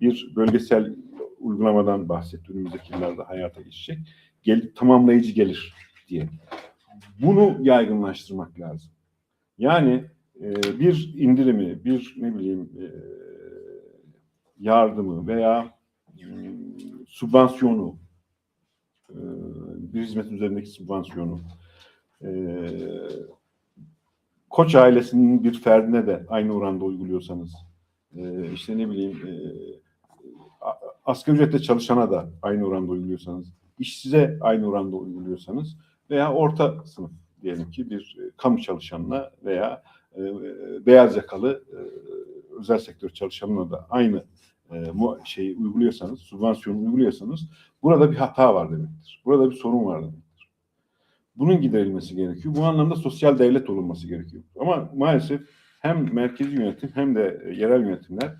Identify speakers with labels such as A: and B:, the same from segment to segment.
A: bir bölgesel uygulamadan bahsetti. Önümüzdeki yıllarda hayata geçecek. Gel, tamamlayıcı gelir diye. Bunu yaygınlaştırmak lazım. Yani e, bir indirimi, bir ne bileyim e, yardımı veya e, subvansiyonu, e, bir hizmetin üzerindeki subvansiyonu e, Koç ailesinin bir ferdine de aynı oranda uyguluyorsanız, e, işte ne bileyim e, asgari ücretle çalışana da aynı oranda uyguluyorsanız, işsize aynı oranda uyguluyorsanız veya orta sınıf diyelim ki bir e, kamu çalışanına veya e, beyaz yakalı e, özel sektör çalışanına da aynı e, şeyi uyguluyorsanız, sübvansiyonu uyguluyorsanız burada bir hata var demektir. Burada bir sorun var demektir. Bunun giderilmesi gerekiyor. Bu anlamda sosyal devlet olunması gerekiyor. Ama maalesef hem merkezi yönetim hem de e, yerel yönetimler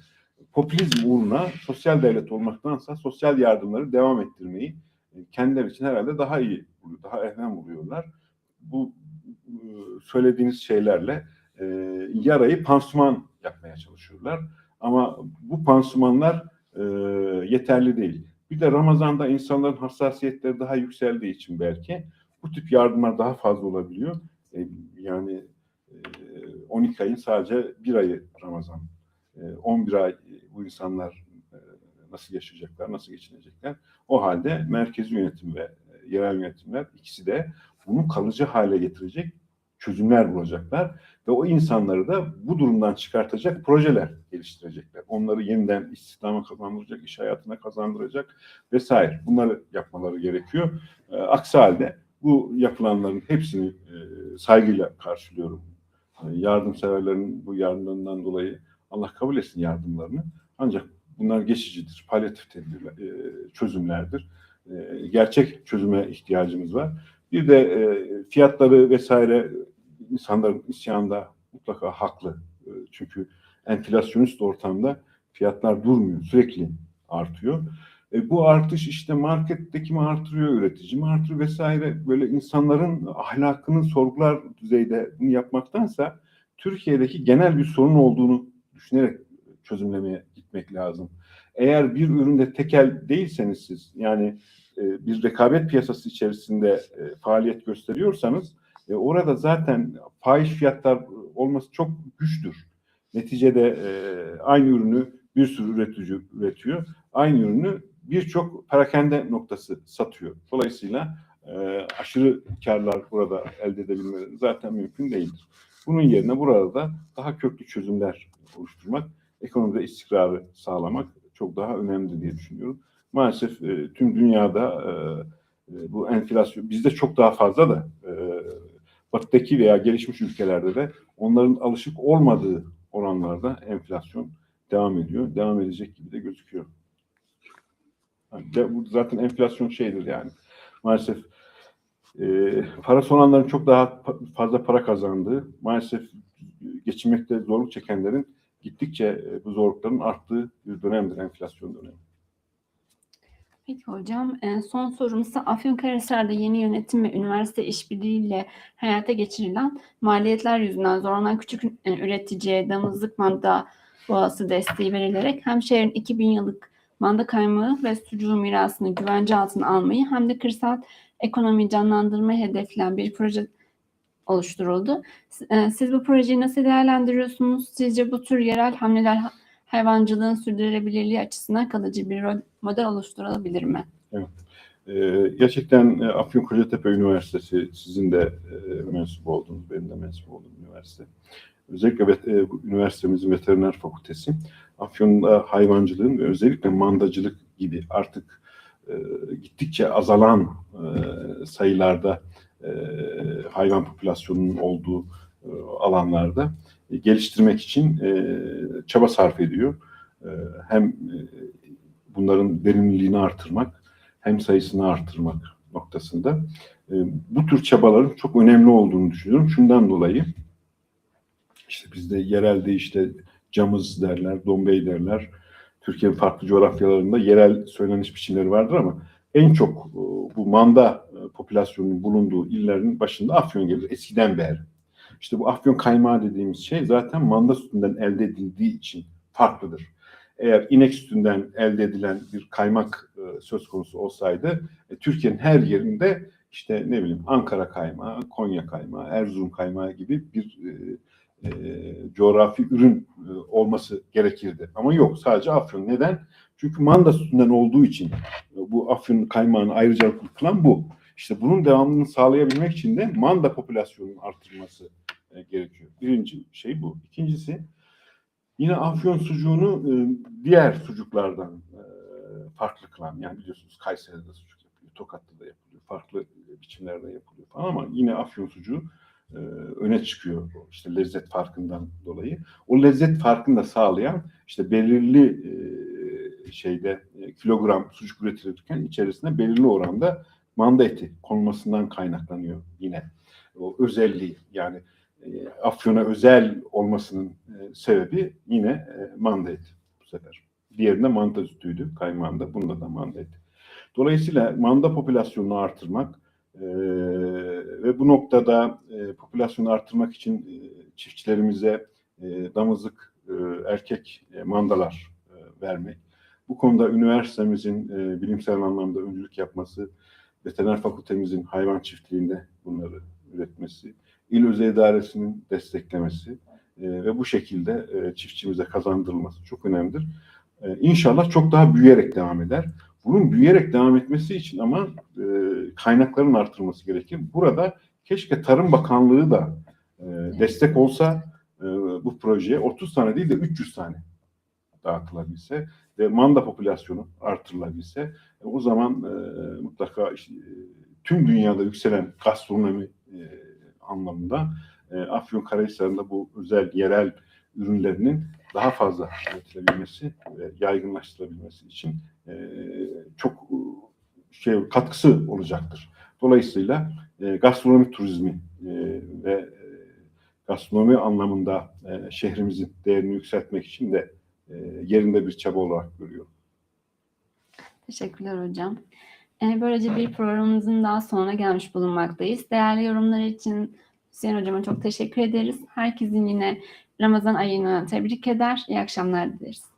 A: popülizm uğruna sosyal devlet olmaktansa sosyal yardımları devam ettirmeyi e, kendileri için herhalde daha iyi, daha ehven buluyorlar. Bu e, söylediğiniz şeylerle e, yarayı pansuman yapmaya çalışıyorlar. Ama bu pansumanlar e, yeterli değil. Bir de Ramazan'da insanların hassasiyetleri daha yükseldiği için belki bu tip yardımlar daha fazla olabiliyor. E, yani e, 12 ayın sadece bir ayı Ramazan. E, 11 ay bu insanlar e, nasıl yaşayacaklar, nasıl geçinecekler? O halde merkezi yönetim ve e, yerel yönetimler ikisi de bunu kalıcı hale getirecek çözümler bulacaklar ve o insanları da bu durumdan çıkartacak projeler geliştirecekler. Onları yeniden istihdama kazandıracak, iş hayatına kazandıracak vesaire. Bunları yapmaları gerekiyor. E, aksi halde bu yapılanların hepsini e, saygıyla karşılıyorum. E, yardımseverlerin bu yardımlarından dolayı Allah kabul etsin yardımlarını. Ancak bunlar geçicidir, palyatif tedbirler, e, çözümlerdir. E, gerçek çözüme ihtiyacımız var. Bir de e, fiyatları vesaire insanların isyanda mutlaka haklı. E, çünkü enflasyonist ortamda fiyatlar durmuyor, sürekli artıyor. E, bu artış işte marketteki mi artırıyor, üretici mi artırıyor vesaire böyle insanların ahlakının sorgular düzeyde bunu yapmaktansa Türkiye'deki genel bir sorun olduğunu düşünerek çözümlemeye gitmek lazım. Eğer bir üründe tekel değilseniz siz yani e, bir rekabet piyasası içerisinde e, faaliyet gösteriyorsanız e, orada zaten fahiş fiyatlar olması çok güçtür. Neticede e, aynı ürünü bir sürü üretici üretiyor. Aynı ürünü birçok perakende noktası satıyor. Dolayısıyla e, aşırı karlar burada elde edebilmeleri zaten mümkün değildir. Bunun yerine burada da daha köklü çözümler oluşturmak, ekonomide istikrarı sağlamak çok daha önemli diye düşünüyorum. Maalesef e, tüm dünyada e, e, bu enflasyon bizde çok daha fazla da e, batıdaki veya gelişmiş ülkelerde de onların alışık olmadığı oranlarda enflasyon devam ediyor. Devam edecek gibi de gözüküyor. Yani de, bu zaten enflasyon şeydir yani. Maalesef e, parası olanların çok daha fazla para kazandığı, maalesef geçinmekte zorluk çekenlerin gittikçe e, bu zorlukların arttığı bir dönemdir enflasyon dönemi.
B: Peki hocam, e, son sorumuz ise Afyonkarahisar'da yeni yönetim ve üniversite işbirliğiyle hayata geçirilen maliyetler yüzünden zorlanan küçük e, üreticiye damızlık manda boğası desteği verilerek hem şehrin 2000 yıllık manda kaymağı ve sucuğu mirasını güvence altına almayı hem de kırsal ekonomiyi canlandırmayı hedefleyen bir proje oluşturuldu. E, Siz bu projeyi nasıl değerlendiriyorsunuz? Sizce bu tür yerel hamleler ha- hayvancılığın sürdürülebilirliği açısından kalıcı bir model oluşturulabilir mi?
A: Ee, gerçekten e, Afyon Kocatepe Üniversitesi sizin de e, mensup olduğunuz, benim de mensup olduğum üniversite. Özellikle e, üniversitemizin veteriner fakültesi Afyon'da hayvancılığın ve özellikle mandacılık gibi artık e, gittikçe azalan e, sayılarda e, hayvan popülasyonunun olduğu e, alanlarda e, geliştirmek için çaba sarf ediyor. Hem bunların verimliliğini artırmak hem sayısını artırmak noktasında bu tür çabaların çok önemli olduğunu düşünüyorum. Şundan dolayı işte bizde yerelde işte camız derler, dombey derler. Türkiye'nin farklı coğrafyalarında yerel söyleniş biçimleri vardır ama en çok bu manda popülasyonunun bulunduğu illerin başında Afyon gelir eskiden beri. İşte bu Afyon kaymağı dediğimiz şey zaten manda sütünden elde edildiği için farklıdır. eğer inek sütünden elde edilen bir kaymak e, söz konusu olsaydı e, Türkiye'nin her yerinde işte ne bileyim Ankara kaymağı, Konya kaymağı, Erzurum kaymağı gibi bir e, e, coğrafi ürün e, olması gerekirdi. Ama yok sadece Afyon. Neden? Çünkü manda sütünden olduğu için e, bu Afyon kaymağını ayrıcalıklı kılan bu. İşte bunun devamını sağlayabilmek için de manda popülasyonunun artırılması e, gerekiyor. Birinci şey bu. İkincisi yine Afyon sucuğunu e, diğer sucuklardan e, farklı kılan yani biliyorsunuz Kayseri'de sucuk yapılıyor, Tokat'ta da yapılıyor, farklı e, biçimlerde yapılıyor falan ama yine Afyon sucuğu e, öne çıkıyor işte lezzet farkından dolayı. O lezzet farkını da sağlayan işte belirli e, şeyde e, kilogram sucuk üretilirken içerisinde belirli oranda manda eti konulmasından kaynaklanıyor yine. O özelliği yani e, Afyon'a özel olmasının e, sebebi yine e, manda eti bu sefer. Diğerinde manda sütüydü kaymağında. Bunda da manda eti. Dolayısıyla manda popülasyonunu artırmak e, ve bu noktada e, popülasyonu artırmak için e, çiftçilerimize e, damızlık e, erkek e, mandalar e, vermek. Bu konuda üniversitemizin e, bilimsel anlamda öncülük yapması, veteriner fakültemizin hayvan çiftliğinde bunları üretmesi, il özel idaresinin desteklemesi e, ve bu şekilde e, çiftçimize kazandırılması çok önemlidir. E, inşallah çok daha büyüyerek devam eder. Bunun büyüyerek devam etmesi için ama e, kaynakların artırılması gerekir. Burada keşke Tarım Bakanlığı da e, destek olsa e, bu projeye 30 tane değil de 300 tane dağıtılabilse ve manda popülasyonu artırılabilse e, o zaman e, mutlaka işte, tüm dünyada yükselen gastronomi e, anlamında e, Afyonkarahisar'ında bu özel yerel ürünlerinin daha fazla üretilebilmesi ve yaygınlaştırılabilmesi için e, çok e, şey katkısı olacaktır. Dolayısıyla e, gastronomi turizmi e, ve e, gastronomi anlamında e, şehrimizin değerini yükseltmek için de yerinde bir çaba olarak görüyorum.
B: Teşekkürler hocam. Ee, Böylece bir programımızın daha sonuna gelmiş bulunmaktayız. Değerli yorumlar için Hüseyin hocama çok teşekkür ederiz. Herkesin yine Ramazan ayını tebrik eder. İyi akşamlar dileriz.